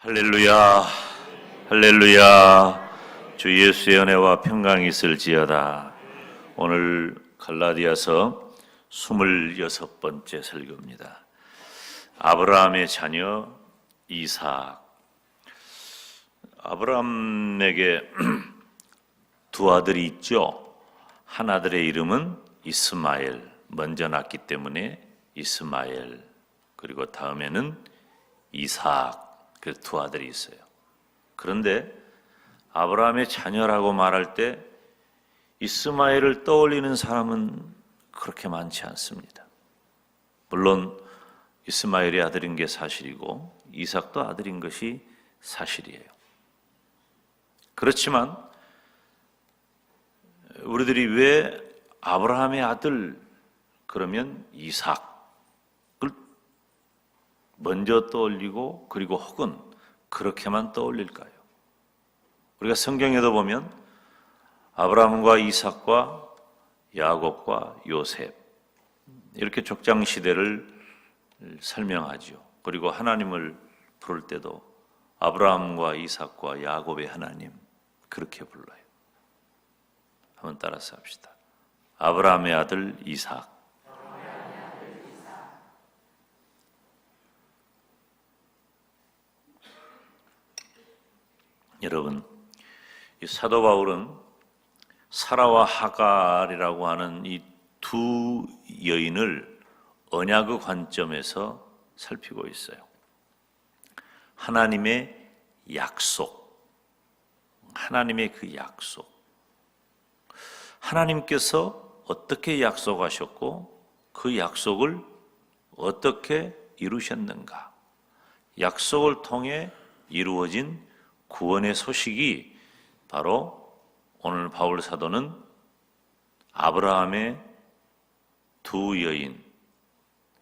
할렐루야, 할렐루야. 주 예수의 은혜와 평강이 있을지어다. 오늘 갈라디아서 26번째 설교입니다. 아브라함의 자녀 이삭. 아브라함에게 두 아들이 있죠. 한 아들의 이름은 이스마엘. 먼저 낳기 때문에 이스마엘. 그리고 다음에는 이삭. 그두 아들이 있어요. 그런데 아브라함의 자녀라고 말할 때 이스마엘을 떠올리는 사람은 그렇게 많지 않습니다. 물론 이스마엘이 아들인 게 사실이고 이삭도 아들인 것이 사실이에요. 그렇지만 우리들이 왜 아브라함의 아들 그러면 이삭을 먼저 떠올리고 그리고 혹은 그렇게만 떠올릴까요? 우리가 성경에도 보면 아브라함과 이삭과 야곱과 요셉 이렇게 족장 시대를 설명하죠. 그리고 하나님을 부를 때도 아브라함과 이삭과 야곱의 하나님 그렇게 불러요. 한번 따라서 합시다. 아브라함의 아들 이삭 여러분, 이 사도 바울은 사라와 하갈이라고 하는 이 두 여인을 언약의 관점에서 살피고 있어요. 하나님의 약속, 하나님의 그 약속. 하나님께서 어떻게 약속하셨고 그 약속을 어떻게 이루셨는가? 약속을 통해 이루어진 구원의 소식이 바로 오늘 바울 사도는 아브라함의 두 여인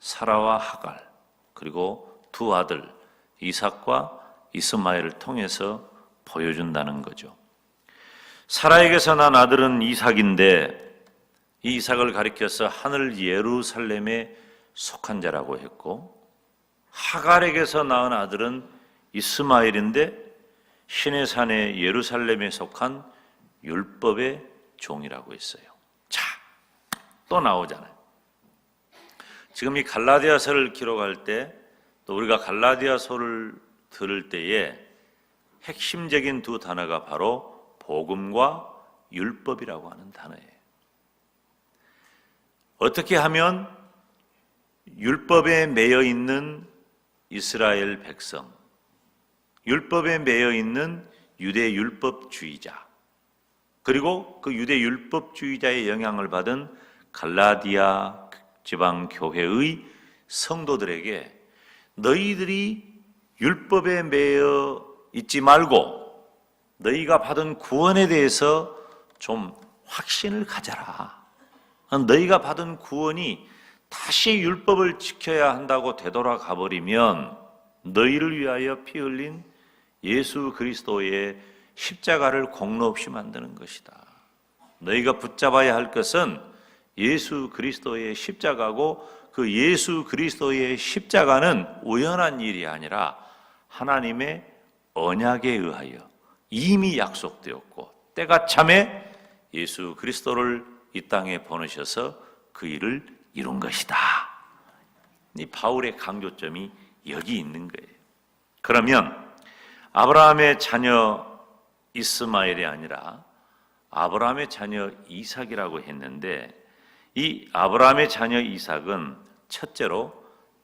사라와 하갈 그리고 두 아들 이삭과 이스마엘을 통해서 보여준다는 거죠. 사라에게서 난 아들은 이삭인데 이 이삭을 가리켜서 하늘 예루살렘에 속한 자라고 했고 하갈에게서 낳은 아들은 이스마엘인데 신의 산의 예루살렘에 속한 율법의 종이라고 했어요. 자, 또 나오잖아요. 지금 이 갈라디아서를 기록할 때, 또 우리가 갈라디아서를 들을 때에 핵심적인 두 단어가 바로 복음과 율법이라고 하는 단어예요. 어떻게 하면 율법에 매여 있는 이스라엘 백성, 율법에 매여 있는 유대 율법주의자, 그리고 그 유대 율법주의자의 영향을 받은 갈라디아 지방 교회의 성도들에게 너희들이 율법에 매여 있지 말고 너희가 받은 구원에 대해서 좀 확신을 가져라. 너희가 받은 구원이 다시 율법을 지켜야 한다고 되돌아가 버리면 너희를 위하여 피 흘린 예수 그리스도의 십자가를 공로 없이 만드는 것이다. 너희가 붙잡아야 할 것은 예수 그리스도의 십자가고 그 예수 그리스도의 십자가는 우연한 일이 아니라 하나님의 언약에 의하여 이미 약속되었고 때가 참에 예수 그리스도를 이 땅에 보내셔서 그 일을 이룬 것이다. 이 바울의 강조점이 여기 있는 거예요. 그러면 아브라함의 자녀 이스마엘이 아니라 아브라함의 자녀 이삭이라고 했는데 이 아브라함의 자녀 이삭은 첫째로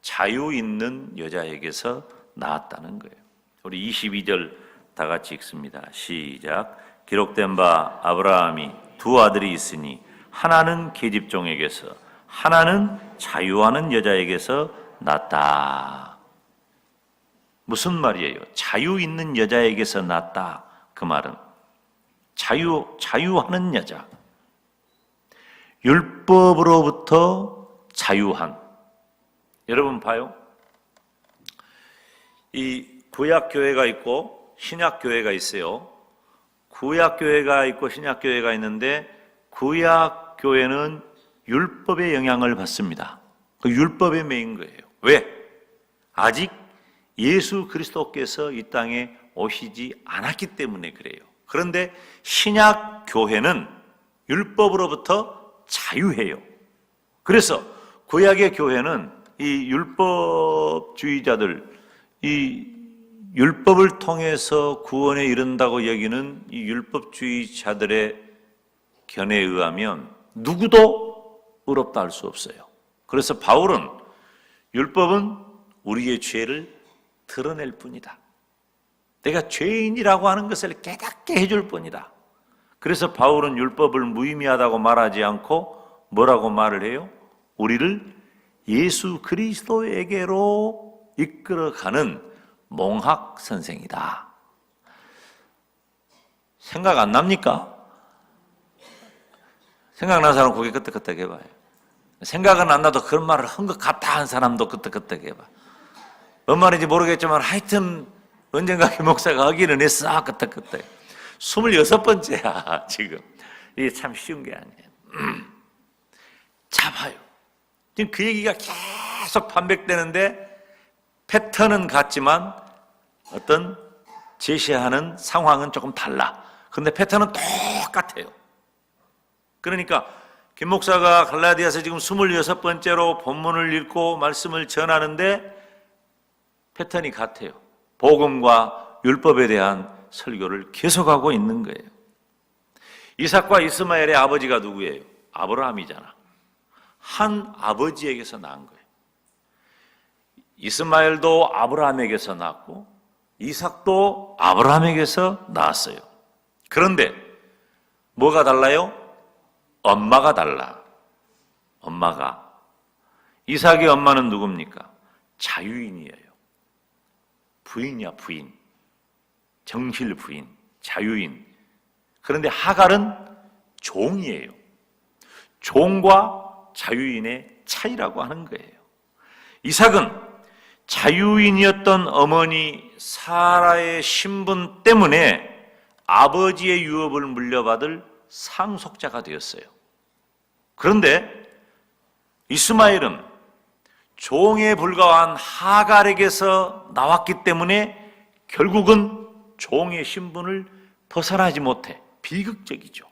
자유 있는 여자에게서 낳았다는 거예요. 우리 22절 다 같이 읽습니다. 시작. 기록된 바 아브라함이 두 아들이 있으니 하나는 계집종에게서 하나는 자유하는 여자에게서 낳았다. 무슨 말이에요? 자유 있는 여자에게서 낳았다. 그 말은 자유 자유하는 여자. 율법으로부터 자유한. 여러분 봐요. 이 구약 교회가 있고 신약 교회가 있어요. 구약 교회가 있고 신약 교회가 있는데 구약 교회는 율법의 영향을 받습니다. 그 율법에 매인 거예요. 왜? 아직 예수 그리스도께서 이 땅에 오시지 않았기 때문에 그래요. 그런데 신약 교회는 율법으로부터 자유해요. 그래서 구약의 교회는 이 율법주의자들, 이 율법을 통해서 구원에 이른다고 여기는 이 율법주의자들의 견해에 의하면 누구도 의롭다 할 수 없어요. 그래서 바울은 율법은 우리의 죄를 드러낼 뿐이다. 내가 죄인이라고 하는 것을 깨닫게 해줄 뿐이다. 그래서 바울은 율법을 무의미하다고 말하지 않고 뭐라고 말을 해요? 우리를 예수 그리스도에게로 이끌어가는 몽학 선생이다. 생각 안 납니까? 생각난 사람 고개 끄덕끄덕 해봐요. 생각은 안 나도 그런 말을 한 것 같다 한 사람도 끄덕끄덕 해봐. 뭔 말인지 모르겠지만 하여튼 언젠가 김 목사가 하기는 했어. 아, 끄덕끄덕. 26번째야, 지금. 이게 참 쉬운 게 아니에요. 음. 잡아요. 지금 그 얘기가 계속 반복되는데 패턴은 같지만 어떤 제시하는 상황은 조금 달라. 근데 패턴은 똑같아요. 그러니까 김 목사가 갈라디아서 지금 26번째로 본문을 읽고 말씀을 전하는데 패턴이 같아요. 복음과 율법에 대한 설교를 계속하고 있는 거예요. 이삭과 이스마엘의 아버지가 누구예요? 아브라함이잖아. 한 아버지에게서 낳은 거예요. 이스마엘도 아브라함에게서 낳고 이삭도 아브라함에게서 낳았어요. 그런데 뭐가 달라요? 엄마가 달라. 엄마가 이삭의 엄마는 누굽니까? 자유인이에요. 부인이야, 부인. 정실 부인, 자유인. 그런데 하갈은 종이에요. 종과 자유인의 차이라고 하는 거예요. 이삭은 자유인이었던 어머니 사라의 신분 때문에 아버지의 유업을 물려받을 상속자가 되었어요. 그런데 이스마엘은 종에 불과한 하갈에게서 나왔기 때문에 결국은 종의 신분을 벗어나지 못해 비극적이죠.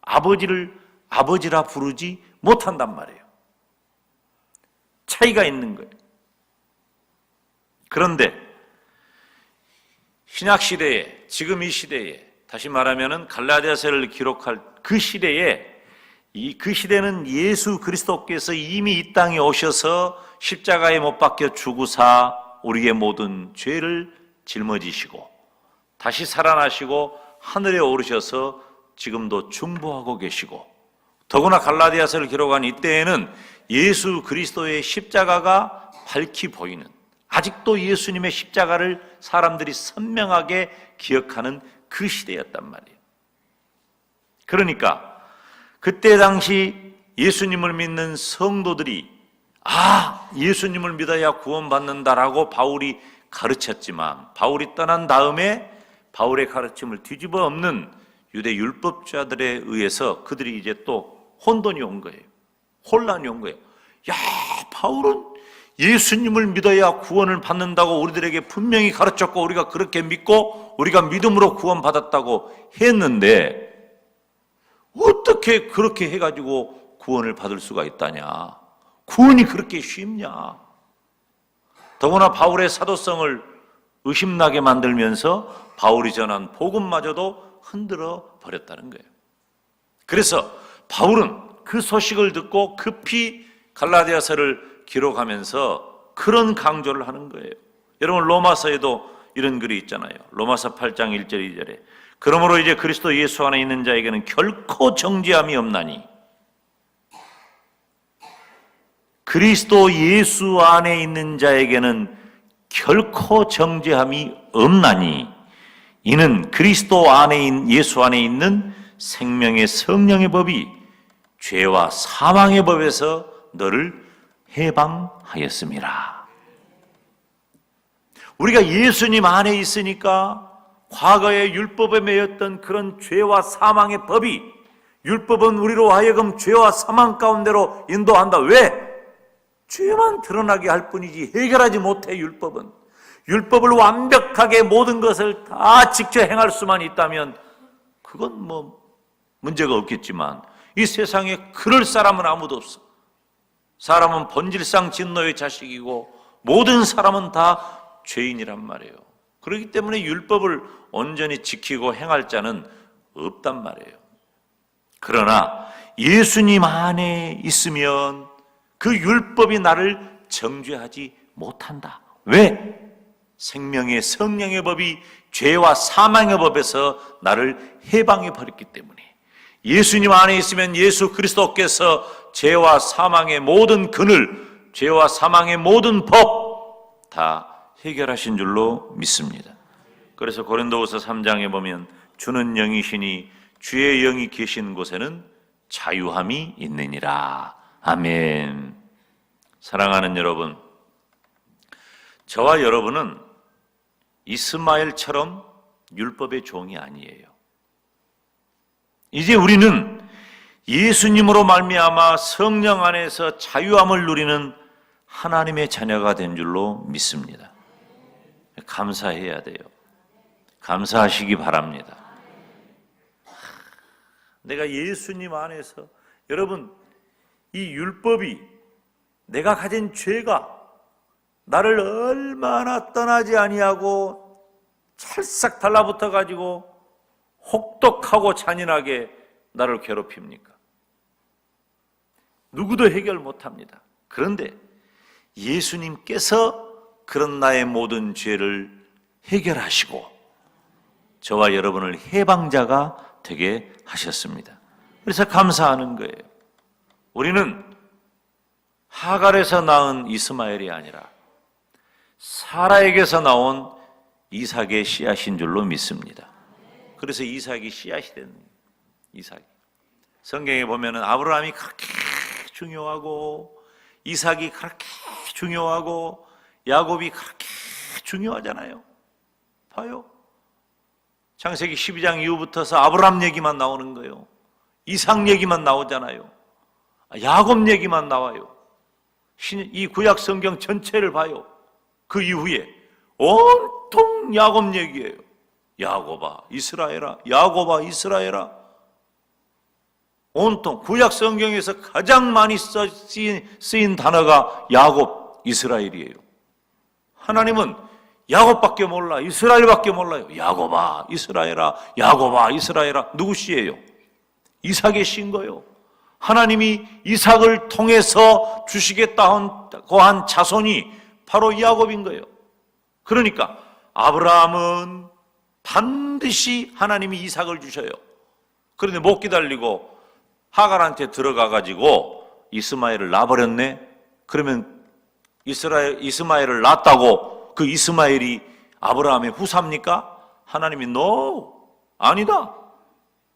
아버지를 아버지라 부르지 못한단 말이에요. 차이가 있는 거예요. 그런데 신약 시대에 지금 이 시대에 다시 말하면은 갈라디아서를 기록할 그 시대에 이 그 시대는 예수 그리스도께서 이미 이 땅에 오셔서 십자가에 못 박혀 죽으사 우리의 모든 죄를 짊어지시고 다시 살아나시고 하늘에 오르셔서 지금도 중보하고 계시고 더구나 갈라디아서를 기록한 이때에는 예수 그리스도의 십자가가 밝히 보이는 아직도 예수님의 십자가를 사람들이 선명하게 기억하는 그 시대였단 말이에요. 그러니까 그때 당시 예수님을 믿는 성도들이 아, 예수님을 믿어야 구원받는다라고 바울이 가르쳤지만 바울이 떠난 다음에 바울의 가르침을 뒤집어 엎는 유대 율법자들에 의해서 그들이 이제 또 혼돈이 온 거예요. 혼란이 온 거예요. 야, 바울은 예수님을 믿어야 구원을 받는다고 우리들에게 분명히 가르쳤고 우리가 그렇게 믿고 우리가 믿음으로 구원받았다고 했는데 어떻게 그렇게 해가지고 구원을 받을 수가 있다냐? 구원이 그렇게 쉽냐? 더구나 바울의 사도성을 의심나게 만들면서 바울이 전한 복음마저도 흔들어 버렸다는 거예요. 그래서 바울은 그 소식을 듣고 급히 갈라디아서를 기록하면서 그런 강조를 하는 거예요. 여러분 로마서에도 이런 글이 있잖아요. 로마서 8장 1절 2절에 그러므로 이제 그리스도 예수 안에 있는 자에게는 결코 정죄함이 없나니 그리스도 예수 안에 있는 자에게는 결코 정죄함이 없나니 이는 그리스도 안에 예수 안에 있는 생명의 성령의 법이 죄와 사망의 법에서 너를 해방하였습니다. 우리가 예수님 안에 있으니까 과거의 율법에 매였던 그런 죄와 사망의 법이 율법은 우리로 하여금 죄와 사망 가운데로 인도한다. 왜? 죄만 드러나게 할 뿐이지 해결하지 못해 율법은. 율법을 완벽하게 모든 것을 다 지켜 행할 수만 있다면 그건 뭐 문제가 없겠지만 이 세상에 그럴 사람은 아무도 없어. 사람은 본질상 진노의 자식이고 모든 사람은 다 죄인이란 말이에요. 그렇기 때문에 율법을 온전히 지키고 행할 자는 없단 말이에요. 그러나 예수님 안에 있으면 그 율법이 나를 정죄하지 못한다. 왜? 생명의 성령의 법이 죄와 사망의 법에서 나를 해방해 버렸기 때문에 예수님 안에 있으면 예수 그리스도께서 죄와 사망의 모든 근을 죄와 사망의 모든 법 다 해결하신 줄로 믿습니다. 그래서 고린도후서 3장에 보면 주는 영이시니 주의 영이 계신 곳에는 자유함이 있느니라. 아멘. 사랑하는 여러분, 저와 여러분은 이스마엘처럼 율법의 종이 아니에요. 이제 우리는 예수님으로 말미암아 성령 안에서 자유함을 누리는 하나님의 자녀가 된 줄로 믿습니다. 감사해야 돼요. 감사하시기 바랍니다. 내가 예수님 안에서 여러분 이 율법이 내가 가진 죄가 나를 얼마나 떠나지 아니하고 찰싹 달라붙어 가지고 혹독하고 잔인하게 나를 괴롭힙니까? 누구도 해결 못 합니다. 그런데 예수님께서 그런 나의 모든 죄를 해결하시고 저와 여러분을 해방자가 되게 하셨습니다. 그래서 감사하는 거예요. 우리는 하갈에서 낳은 이스마엘이 아니라 사라에게서 나온 이삭의 씨앗인 줄로 믿습니다. 그래서 이삭이 씨앗이 된 이삭. 성경에 보면은 아브라함이 그렇게 중요하고 이삭이 그렇게 중요하고 야곱이 그렇게 중요하잖아요. 봐요. 창세기 12장 이후부터서 아브라함 얘기만 나오는 거예요. 이삭 얘기만 나오잖아요. 야곱 얘기만 나와요. 이 구약 성경 전체를 봐요. 그 이후에 온통 야곱 얘기예요. 야곱아, 이스라엘아, 야곱아, 이스라엘아. 온통 구약 성경에서 가장 많이 쓰인, 쓰인 단어가 야곱, 이스라엘이에요. 하나님은 야곱밖에 몰라, 이스라엘밖에 몰라요. 야곱아, 이스라엘아, 야곱아, 이스라엘아. 누구 씨예요? 이삭의 거예요. 하나님이 이삭을 통해서 주시겠다고 한 자손이 바로 야곱인 거예요. 그러니까 아브라함은 반드시 하나님이 이삭을 주셔요. 그런데 못 기다리고 하갈한테 들어가 가지고 이스마엘을 낳아버렸네. 그러면 이스라엘 이스마엘을 낳았다고 그 이스마엘이 아브라함의 후사입니까? 하나님이 no 아니다.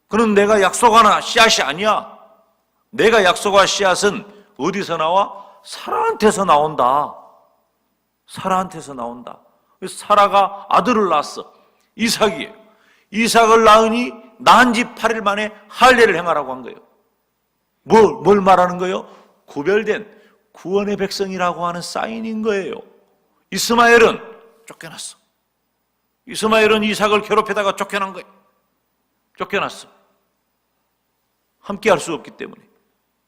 그는 내가 약속하나 씨앗이 아니야. 내가 약속한 씨앗은 어디서 나와? 사라한테서 나온다. 사라한테서 나온다. 사라가 아들을 낳았어. 이삭이에요. 이삭을 낳으니 낳은 지 8일 만에 할례를 행하라고 한 거예요. 뭘, 뭘 말하는 거예요? 구별된 구원의 백성이라고 하는 사인인 거예요. 이스마엘은 쫓겨났어. 이스마엘은 이삭을 괴롭히다가 쫓겨난 거예요. 쫓겨났어. 함께 할 수 없기 때문에.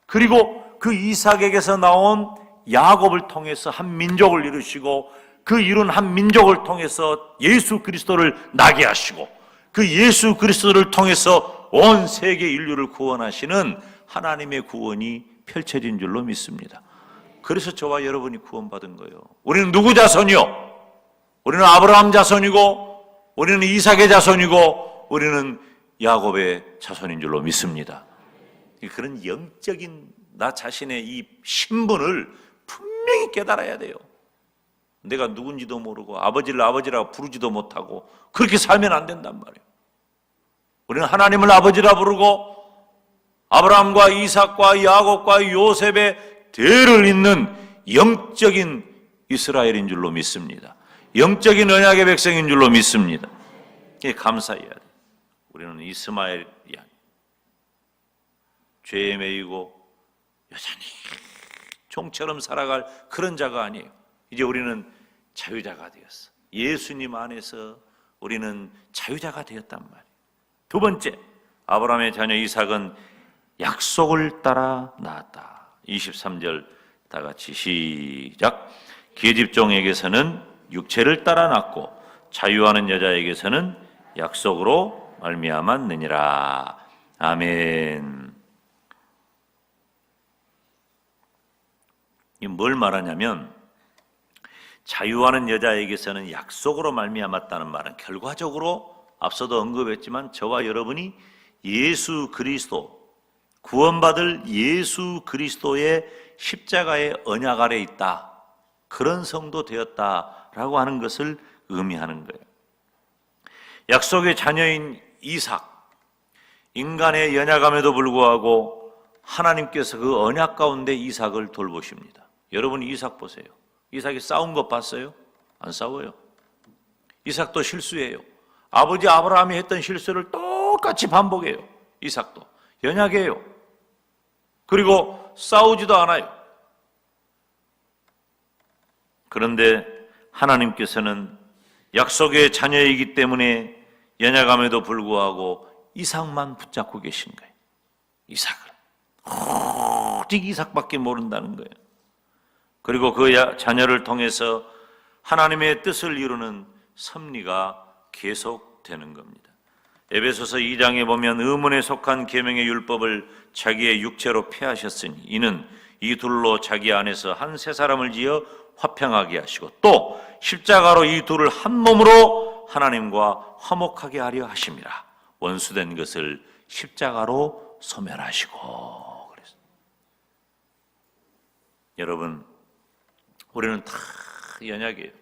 그리고 그 이삭에게서 나온 야곱을 통해서 한 민족을 이루시고 그 이룬 한 민족을 통해서 예수 그리스도를 나게 하시고 그 예수 그리스도를 통해서 온 세계 인류를 구원하시는 하나님의 구원이 펼쳐진 줄로 믿습니다. 그래서 저와 여러분이 구원받은 거예요. 우리는 누구 자손이요? 우리는 아브라함 자손이고 우리는 이삭의 자손이고 우리는 야곱의 자손인 줄로 믿습니다. 그런 영적인 나 자신의 이 신분을 분명히 깨달아야 돼요. 내가 누군지도 모르고 아버지를 아버지라고 부르지도 못하고 그렇게 살면 안 된단 말이에요. 우리는 하나님을 아버지라 부르고 아브라함과 이삭과 야곱과 요셉의 대를 잇는 영적인 이스라엘인 줄로 믿습니다. 영적인 언약의 백성인 줄로 믿습니다. 이게 감사해야 돼. 우리는 이스마엘이 아니 죄에 매이고 여전히 종처럼 살아갈 그런 자가 아니에요. 이제 우리는 자유자가 되었어. 예수님 안에서 우리는 자유자가 되었단 말이에요. 두 번째, 아브라함의 자녀 이삭은 약속을 따라 낳았다. 23절 다 같이 시작. 계집종에게서는 육체를 따라 낳고 자유하는 여자에게서는 약속으로 말미암았느니라. 아멘. 이뭘 말하냐면 자유하는 여자에게서는 약속으로 말미암았다는 말은 결과적으로 앞서도 언급했지만 저와 여러분이 예수 그리스도 구원받을 예수 그리스도의 십자가의 언약 아래 있다. 그런 성도 되었다라고 하는 것을 의미하는 거예요. 약속의 자녀인 이삭, 인간의 연약함에도 불구하고 하나님께서 그 언약 가운데 이삭을 돌보십니다. 여러분 이삭 보세요. 이삭이 싸운 것 봤어요? 안 싸워요. 이삭도 실수해요. 아버지 아브라함이 했던 실수를 똑같이 반복해요. 이삭도 연약해요. 그리고 싸우지도 않아요. 그런데 하나님께서는 약속의 자녀이기 때문에 연약함에도 불구하고 이삭만 붙잡고 계신 거예요. 이삭을. 오직 이삭밖에 모른다는 거예요. 그리고 그 야- 자녀를 통해서 하나님의 뜻을 이루는 섭리가 계속되는 겁니다. 에베소서 2장에 보면 의문에 속한 계명의 율법을 자기의 육체로 폐하셨으니 이는 이 둘로 자기 안에서 한 세 사람을 지어 화평하게 하시고 또 십자가로 이 둘을 한 몸으로 하나님과 화목하게 하려 하심이라 원수된 것을 십자가로 소멸하시고 그랬어요. 여러분 우리는 다 연약해요.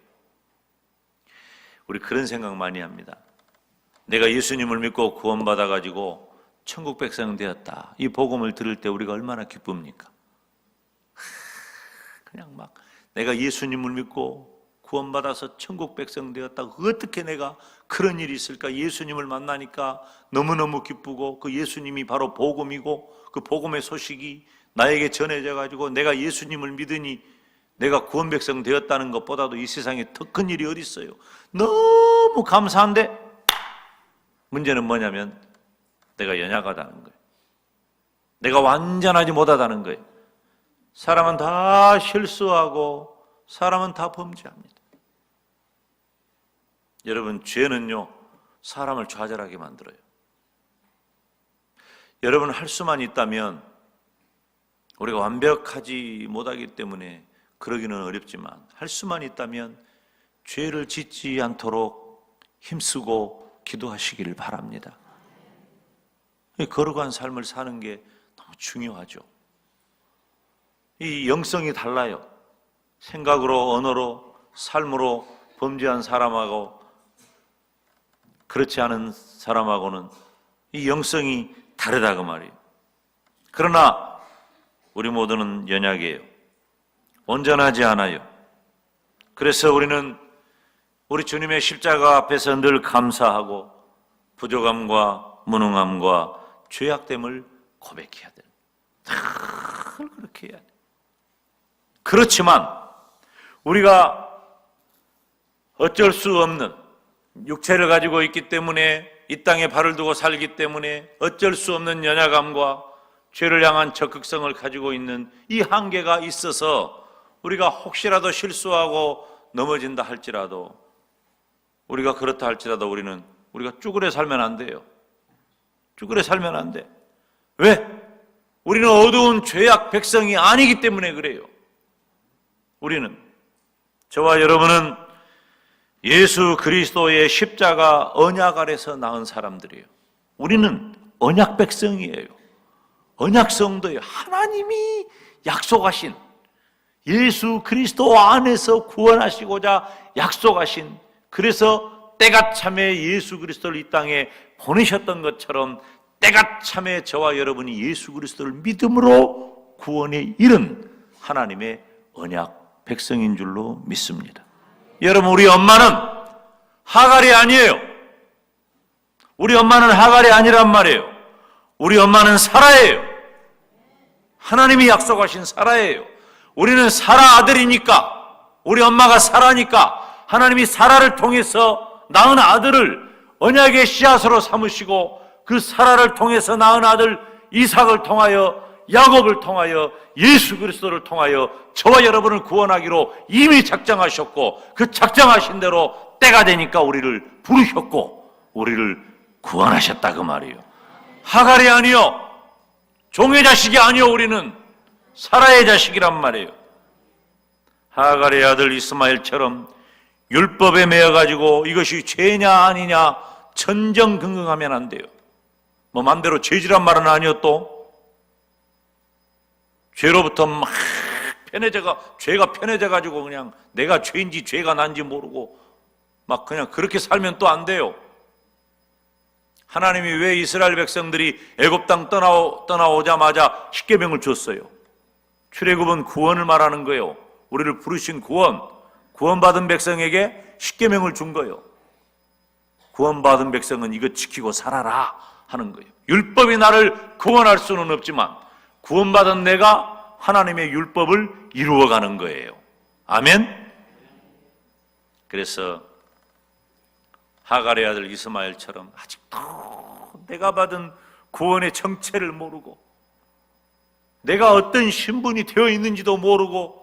우리 그런 생각 많이 합니다. 내가 예수님을 믿고 구원받아 가지고 천국 백성 되었다. 이 복음을 들을 때 우리가 얼마나 기쁩니까? 하, 그냥 막 내가 예수님을 믿고 구원받아서 천국 백성 되었다. 어떻게 내가 그런 일이 있을까? 예수님을 만나니까 너무너무 기쁘고 그 예수님이 바로 복음이고 그 복음의 소식이 나에게 전해져 가지고 내가 예수님을 믿으니 내가 구원 백성 되었다는 것보다도 이 세상에 더 큰 일이 어디 있어요? 너무 감사한데 문제는 뭐냐면 내가 연약하다는 거예요. 내가 완전하지 못하다는 거예요. 사람은 다 실수하고 사람은 다 범죄합니다. 여러분 죄는요 사람을 좌절하게 만들어요. 여러분 할 수만 있다면 우리가 완벽하지 못하기 때문에 그러기는 어렵지만 할 수만 있다면 죄를 짓지 않도록 힘쓰고 기도하시기를 바랍니다. 이 거룩한 삶을 사는 게 너무 중요하죠. 이 영성이 달라요. 생각으로, 언어로, 삶으로 범죄한 사람하고 그렇지 않은 사람하고는 이 영성이 다르다고 말이에요. 그러나 우리 모두는 연약해요. 온전하지 않아요. 그래서 우리는 우리 주님의 십자가 앞에서 늘 감사하고 부족함과 무능함과 죄악됨을 고백해야 돼요. 늘 그렇게 해야 돼요. 그렇지만 우리가 어쩔 수 없는 육체를 가지고 있기 때문에 이 땅에 발을 두고 살기 때문에 어쩔 수 없는 연약함과 죄를 향한 적극성을 가지고 있는 이 한계가 있어서 우리가 혹시라도 실수하고 넘어진다 할지라도 우리가 그렇다 할지라도 우리는 우리가 쭈그려 살면 안 돼요. 쭈그려 살면 안 돼. 왜? 우리는 어두운 죄악 백성이 아니기 때문에 그래요. 우리는 저와 여러분은 예수 그리스도의 십자가 언약 아래서 낳은 사람들이에요. 우리는 언약 백성이에요. 언약 성도예요. 하나님이 약속하신 예수 그리스도 안에서 구원하시고자 약속하신 그래서 때가 참에 예수 그리스도를 이 땅에 보내셨던 것처럼 때가 참에 저와 여러분이 예수 그리스도를 믿음으로 구원에 이른 하나님의 언약 백성인 줄로 믿습니다. 여러분 우리 엄마는 하갈이 아니에요. 우리 엄마는 하갈이 아니란 말이에요. 우리 엄마는 사라예요. 하나님이 약속하신 사라예요. 우리는 사라 아들이니까 우리 엄마가 사라니까 하나님이 사라를 통해서 낳은 아들을 언약의 씨앗으로 삼으시고 그 사라를 통해서 낳은 아들 이삭을 통하여 야곱을 통하여 예수 그리스도를 통하여 저와 여러분을 구원하기로 이미 작정하셨고 그 작정하신 대로 때가 되니까 우리를 부르셨고 우리를 구원하셨다 그 말이에요. 하갈이 아니요. 종의 자식이 아니요 우리는 사라의 자식이란 말이에요. 하갈의 아들 이스마엘처럼 율법에 매여 가지고 이것이 죄냐 아니냐 천정긍긍하면 안 돼요. 뭐 맘대로 죄지란 말은 아니요 또 죄로부터 막 편해져가 죄가 편해져 가지고 그냥 내가 죄인지 죄가 난지 모르고 막 그냥 그렇게 살면 또 안 돼요. 하나님이 왜 이스라엘 백성들이 애굽 땅 떠나오, 떠나오자마자 십계명을 줬어요? 출애굽은 구원을 말하는 거예요. 우리를 부르신 구원, 구원받은 백성에게 십계명을 준 거예요. 구원받은 백성은 이거 지키고 살아라 하는 거예요. 율법이 나를 구원할 수는 없지만 구원받은 내가 하나님의 율법을 이루어가는 거예요. 아멘. 그래서 하갈의 아들 이스마엘처럼 아직도 내가 받은 구원의 정체를 모르고 내가 어떤 신분이 되어 있는지도 모르고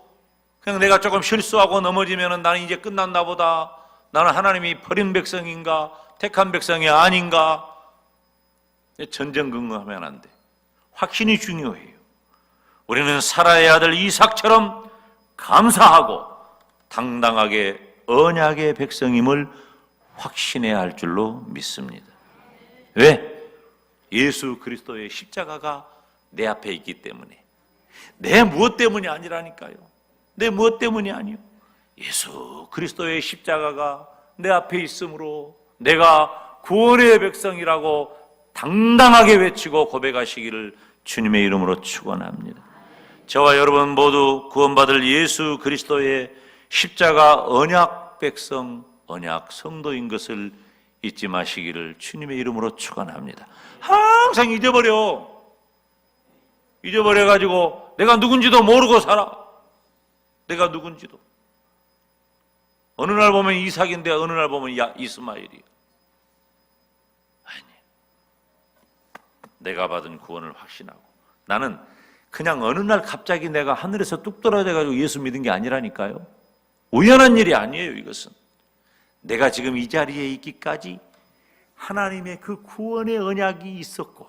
그냥 내가 조금 실수하고 넘어지면 나는 이제 끝났나 보다. 나는 하나님이 버린 백성인가? 택한 백성이 아닌가? 전전긍긍하면 안 돼. 확신이 중요해요. 우리는 사라의 아들 이삭처럼 감사하고 당당하게 언약의 백성임을 확신해야 할 줄로 믿습니다. 왜? 예수 그리스도의 십자가가 내 앞에 있기 때문에. 내 무엇 때문이 아니라니까요. 내 무엇 때문이 아니요. 예수 그리스도의 십자가가 내 앞에 있으므로 내가 구원의 백성이라고 당당하게 외치고 고백하시기를 주님의 이름으로 축원합니다. 저와 여러분 모두 구원받을 예수 그리스도의 십자가 언약 백성, 언약 성도인 것을 잊지 마시기를 주님의 이름으로 축원합니다. 항상 잊어버려. 잊어버려 가지고 내가 누군지도 모르고 살아. 내가 누군지도. 어느 날 보면 이삭인데 어느 날 보면 야 이스마엘이. 아니. 내가 받은 구원을 확신하고 나는 그냥 어느 날 갑자기 내가 하늘에서 뚝 떨어져 가지고 예수 믿은 게 아니라니까요. 우연한 일이 아니에요, 이것은. 내가 지금 이 자리에 있기까지 하나님의 그 구원의 언약이 있었고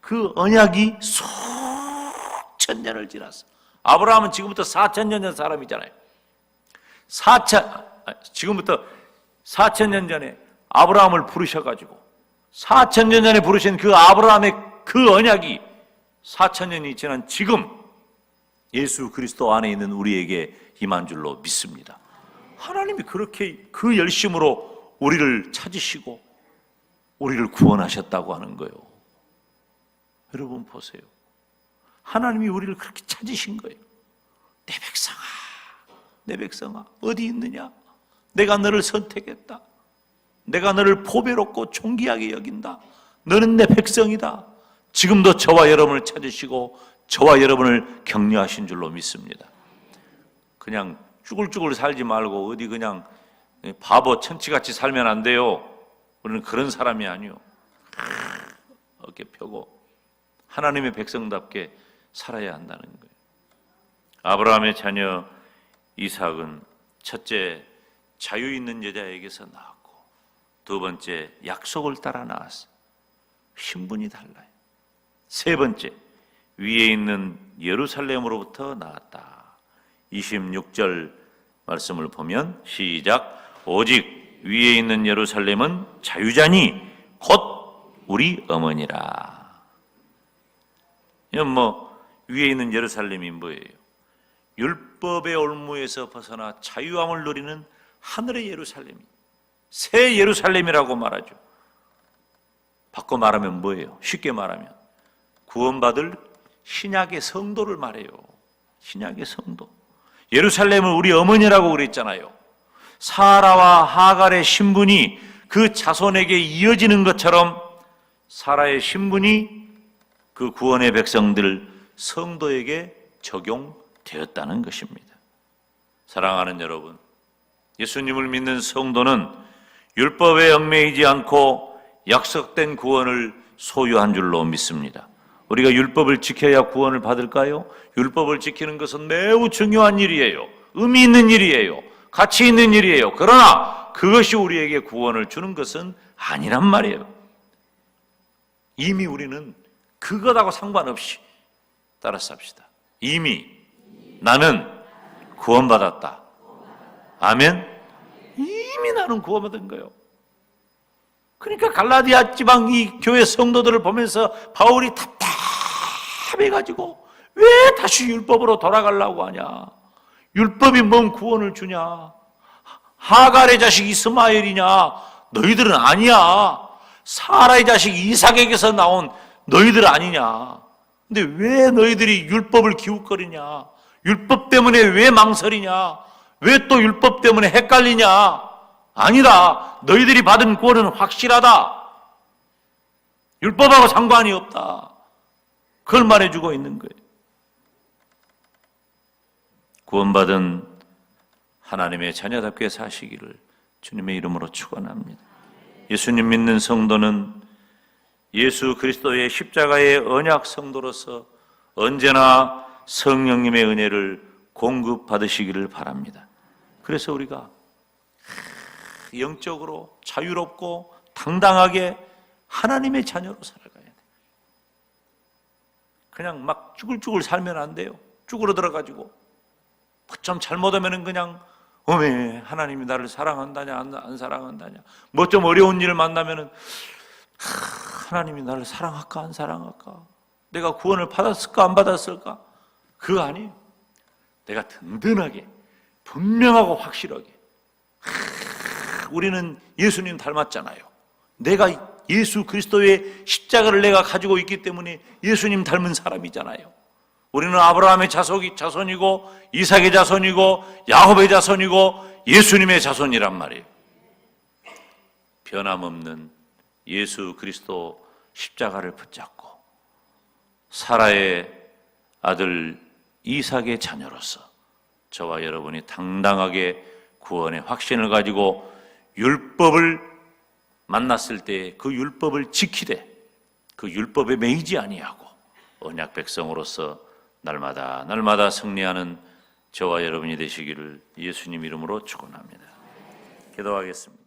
그 언약이 수천 년을 지났어. 아브라함은 지금부터 4천 년 전 사람이잖아요. 4천 지금부터 4천 년 전에 아브라함을 부르셔 가지고 4천 년 전에 부르신 그 아브라함의 그 언약이 4천 년이 지난 지금 예수 그리스도 안에 있는 우리에게 임한 줄로 믿습니다. 하나님이 그렇게 그 열심으로 우리를 찾으시고 우리를 구원하셨다고 하는 거예요. 여러분 보세요. 하나님이 우리를 그렇게 찾으신 거예요. 내 백성아, 내 백성아, 어디 있느냐? 내가 너를 선택했다. 내가 너를 보배롭고 존귀하게 여긴다. 너는 내 백성이다. 지금도 저와 여러분을 찾으시고 저와 여러분을 격려하신 줄로 믿습니다. 그냥 쭈글쭈글 살지 말고 어디 그냥 바보 천치같이 살면 안 돼요. 우리는 그런 사람이 아니요. 어깨 펴고 하나님의 백성답게 살아야 한다는 거예요. 아브라함의 자녀 이삭은 첫째 자유 있는 여자에게서 나왔고 두 번째 약속을 따라 나왔어. 신분이 달라요. 세 번째 위에 있는 예루살렘으로부터 나왔다. 26절 말씀을 보면 시작 오직 위에 있는 예루살렘은 자유자니 곧 우리 어머니라. 이건 뭐 위에 있는 예루살렘이 뭐예요? 율법의 올무에서 벗어나 자유함을 누리는 하늘의 예루살렘이 새 예루살렘이라고 말하죠. 바꿔 말하면 뭐예요? 쉽게 말하면 구원받을 신약의 성도를 말해요. 신약의 성도. 예루살렘은 우리 어머니라고 그랬잖아요. 사라와 하갈의 신분이 그 자손에게 이어지는 것처럼 사라의 신분이 그 구원의 백성들 성도에게 적용되었다는 것입니다. 사랑하는 여러분, 예수님을 믿는 성도는 율법에 얽매이지 않고 약속된 구원을 소유한 줄로 믿습니다. 우리가 율법을 지켜야 구원을 받을까요? 율법을 지키는 것은 매우 중요한 일이에요. 의미 있는 일이에요. 가치 있는 일이에요. 그러나 그것이 우리에게 구원을 주는 것은 아니란 말이에요. 이미 우리는 그것하고 상관없이 따라서 합시다. 이미 나는 구원받았다. 아멘? 이미 나는 구원받은 거예요. 그러니까 갈라디아 지방 이 교회 성도들을 보면서 바울이 답답해가지고 왜 다시 율법으로 돌아가려고 하냐? 율법이 뭔 구원을 주냐? 하갈의 자식 이스마엘이냐? 너희들은 아니야. 사라의 자식 이삭에게서 나온 너희들 아니냐? 근데 왜 너희들이 율법을 기웃거리냐? 율법 때문에 왜 망설이냐? 왜 또 율법 때문에 헷갈리냐? 아니다. 너희들이 받은 구원은 확실하다. 율법하고 상관이 없다. 그걸 말해주고 있는 거예요. 구원받은 하나님의 자녀답게 사시기를 주님의 이름으로 축원합니다. 예수님 믿는 성도는 예수 그리스도의 십자가의 언약 성도로서 언제나 성령님의 은혜를 공급받으시기를 바랍니다. 그래서 우리가 영적으로 자유롭고 당당하게 하나님의 자녀로 살아가야 돼. 그냥 막 쭈글쭈글 살면 안 돼요. 쭈그러들어 가지고 좀 잘못하면은 그냥 어메 하나님이 나를 사랑한다냐 안, 안 사랑한다냐 뭐 좀 어려운 일을 만나면은 하, 하나님이 나를 사랑할까 안 사랑할까? 내가 구원을 받았을까 안 받았을까? 그거 아니에요 내가 든든하게 분명하고 확실하게. 하, 우리는 예수님 닮았잖아요. 내가 예수 그리스도의 십자가를 내가 가지고 있기 때문에 예수님 닮은 사람이잖아요. 우리는 아브라함의 자손이 자손이고 이삭의 자손이고 야곱의 자손이고 예수님의 자손이란 말이에요. 변함없는 예수 그리스도 십자가를 붙잡고 사라의 아들 이삭의 자녀로서 저와 여러분이 당당하게 구원의 확신을 가지고 율법을 만났을 때 그 율법을 지키되 그 율법에 매이지 아니하고 언약 백성으로서 날마다 날마다 승리하는 저와 여러분이 되시기를 예수님 이름으로 축원합니다. 기도하겠습니다.